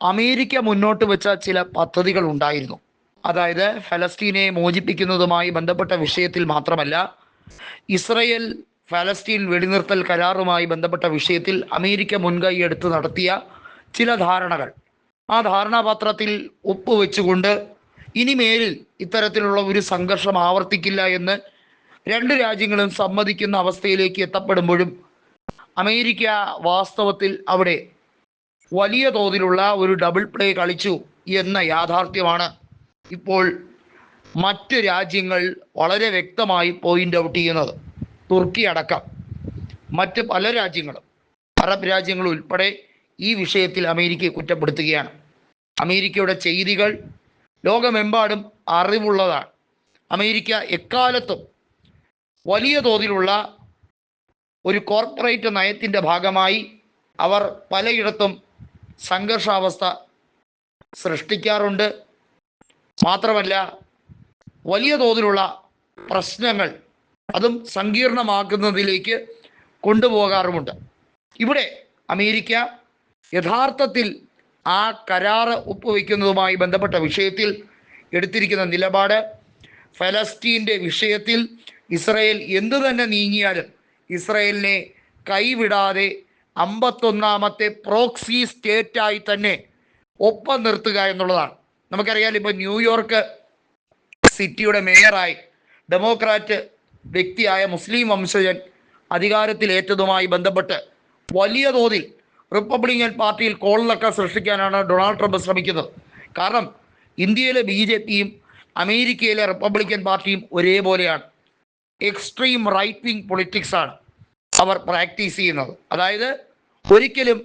America മുന്നോട്ട് വെച്ച ചില പദ്ധതികൾ ഉണ്ടായിരുന്നു. അതായത് ഫലസ്തീനെ മോചിപ്പിക്കുന്നതുമായി ബന്ധപ്പെട്ട വിഷയത്തിൽ മാത്രമല്ല ഇസ്രയേൽ ഫലസ്തീൻ വെടിനിർത്തൽ കരാറുമായി ബന്ധപ്പെട്ട വിഷയത്തിൽ അമേരിക്ക മുൻകൈ എടുത്ത് നടത്തിയ ചില ധാരണകൾ. ആ ധാരണാപത്രത്തിൽ ഒപ്പുവെച്ചുകൊണ്ട് ഇനിമേലിൽ ഇത്തരത്തിലുള്ള ഒരു സംഘർഷം ആവർത്തിക്കില്ല എന്ന് രണ്ട് രാജ്യങ്ങളും സമ്മതിക്കുന്ന അവസ്ഥയിലേക്ക് എത്തപ്പെടുമ്പോഴും അമേരിക്ക വാസ്തവത്തിൽ അവിടെ വലിയ തോതിലുള്ള ഒരു ഡബിൾ പ്ലേ കളിച്ചു എന്ന യാഥാർത്ഥ്യമാണ്. ഇപ്പോൾ മറ്റ് രാജ്യങ്ങൾ വളരെ വ്യക്തമായി പോയിന്റ് ഔട്ട് ചെയ്യുന്നത്. തുർക്കി അടക്കം. മറ്റ് പല രാജ്യങ്ങളും അറബ് രാജ്യങ്ങൾ ഉൾപ്പെടെ ഈ വിഷയത്തിൽ അമേരിക്കയെ കുറ്റപ്പെടുത്തുകയാണ്. അമേരിക്കയുടെ ചെയ്തികൾ ലോകമെമ്പാടും അറിവുള്ളതാണ്. അമേരിക്ക എക്കാലത്തും വലിയ തോതിലുള്ള ഒരു കോർപ്പറേറ്റ് നയത്തിന്റെ ഭാഗമായി അവർ പലയിടത്തും സംഘർഷാവസ്ഥ സൃഷ്ടിക്കാറുണ്ട്. മാത്രമല്ല വലിയ തോതിലുള്ള പ്രശ്നങ്ങൾ അതും സങ്കീർണമാക്കുന്നതിലേക്ക് കൊണ്ടുപോകാറുമുണ്ട്. ഇവിടെ അമേരിക്ക യഥാർത്ഥത്തിൽ ആ കരാറ് ഒപ്പുവെക്കുന്നതുമായി ബന്ധപ്പെട്ട വിഷയത്തിൽ എടുത്തിരിക്കുന്ന നിലപാട് ഫലസ്തീന്റെ വിഷയത്തിൽ ഇസ്രയേൽ എന്തു തന്നെ നീങ്ങിയാലും ഇസ്രയേലിനെ കൈവിടാതെ അമ്പത്തൊന്നാമത്തെ പ്രോക്സി സ്റ്റേറ്റായി തന്നെ ഒപ്പം നിർത്തുക എന്നുള്ളതാണ്. നമുക്കറിയാം ഇപ്പോൾ ന്യൂയോർക്ക് സിറ്റിയുടെ മേയറായി ഡെമോക്രാറ്റ് വ്യക്തിയായ മുസ്ലിം വംശജൻ അധികാരത്തിലേറ്റതുമായി ബന്ധപ്പെട്ട് വലിയ തോതിൽ റിപ്പബ്ലിക്കൻ പാർട്ടിയിൽ കോളിളക്ക സൃഷ്ടിക്കാനാണ് ഡൊണാൾഡ് ട്രംപ് ശ്രമിക്കുന്നത്. കാരണം ഇന്ത്യയിലെ ബി ജെ പിയും അമേരിക്കയിലെ റിപ്പബ്ലിക്കൻ പാർട്ടിയും ഒരേപോലെയാണ്. എക്സ്ട്രീം റൈറ്റ് വിങ് പൊളിറ്റിക്സ് ആണ് അവർ പ്രാക്ടീസ് ചെയ്യുന്നത്. അതായത് ഒരിക്കലും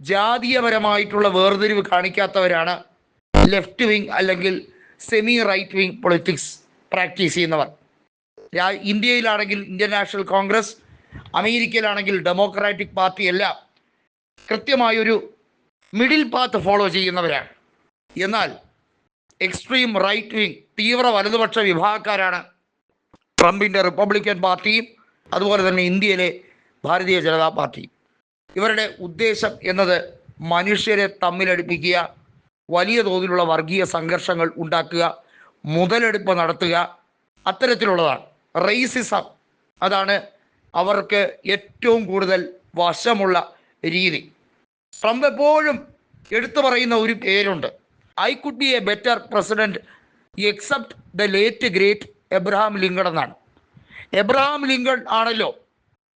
ജാതീയപരമായിട്ടുള്ള വേർതിരിവ് കാണിക്കാത്തവരാണ് ലെഫ്റ്റ് വിങ് അല്ലെങ്കിൽ semi right wing politics practice ചെയ്യുന്നവർ. ഇന്ത്യയിലാണെങ്കിൽ ഇന്ത്യൻ നാഷണൽ കോൺഗ്രസ് അമേരിക്കയിലാണെങ്കിൽ ഡെമോക്രാറ്റിക് പാർട്ടി എല്ലാം കൃത്യമായൊരു മിഡിൽ പാത്ത് ഫോളോ ചെയ്യുന്നവരാണ്. എന്നാൽ എക്സ്ട്രീം റൈറ്റ് വിങ് തീവ്ര വലതുപക്ഷ വിഭാഗക്കാരാണ് ട്രംപിന്റെ റിപ്പബ്ലിക്കൻ പാർട്ടിയും അതുപോലെ തന്നെ ഇന്ത്യയിലെ ഭാരതീയ ജനതാ പാർട്ടിയും. ഇവരുടെ ഉദ്ദേശം എന്നത് മനുഷ്യരെ തമ്മിലടിപ്പിക്കുക വലിയ തോതിലുള്ള വർഗീയ സംഘർഷങ്ങൾ ഉണ്ടാക്കുക മുതലെടുപ്പ് നടത്തുക അത്തരത്തിലുള്ളതാണ്. റേസിസം അതാണ് അവർക്ക് ഏറ്റവും കൂടുതൽ വശമുള്ള രീതി. ട്രംപ് എപ്പോഴും എടുത്തു പറയുന്ന ഒരു പേരുണ്ട്. I could be a better president except the late great Abraham Lincoln എന്നാണ്. എബ്രഹാം ലിങ്കൺ ആണല്ലോ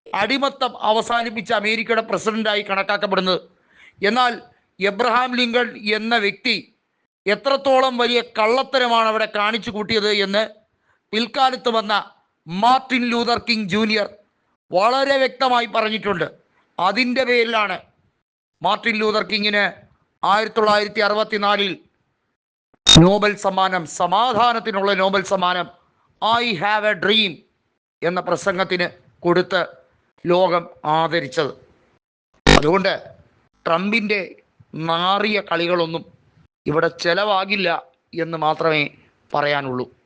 അടിമത്തം അവസാനിപ്പിച്ച അമേരിക്കയുടെ പ്രസിഡന്റായി കണക്കാക്കപ്പെടുന്നത്. എന്നാൽ എബ്രഹാം ലിങ്കൺ എന്ന വ്യക്തി എത്രത്തോളം വലിയ കള്ളത്തരമാണ് അവിടെ കാണിച്ചു കൂട്ടിയത് എന്ന് പിൽക്കാലത്ത് വന്ന മാർട്ടിൻ ലൂതർ കിങ് ജൂനിയർ വളരെ വ്യക്തമായി പറഞ്ഞിട്ടുണ്ട്. അതിന്റെ പേരിലാണ് മാർട്ടിൻ ലൂതർ കിങ്ങിന് ആയിരത്തി തൊള്ളായിരത്തി അറുപത്തിനാലിൽ നോബൽ സമ്മാനം സമാധാനത്തിനുള്ള നോബൽ സമ്മാനം ഐ ഹാവ് എ ഡ്രീം എന്ന പ്രസംഗത്തിന് കൊടുത്ത് ലോകം ആദരിച്ചത്. അതുകൊണ്ട് ട്രംപിന്റെ നാറിയ കളികളൊന്നും ഇവിടെ ചെലവാകില്ല എന്ന് മാത്രമേ പറയാനുള്ളൂ.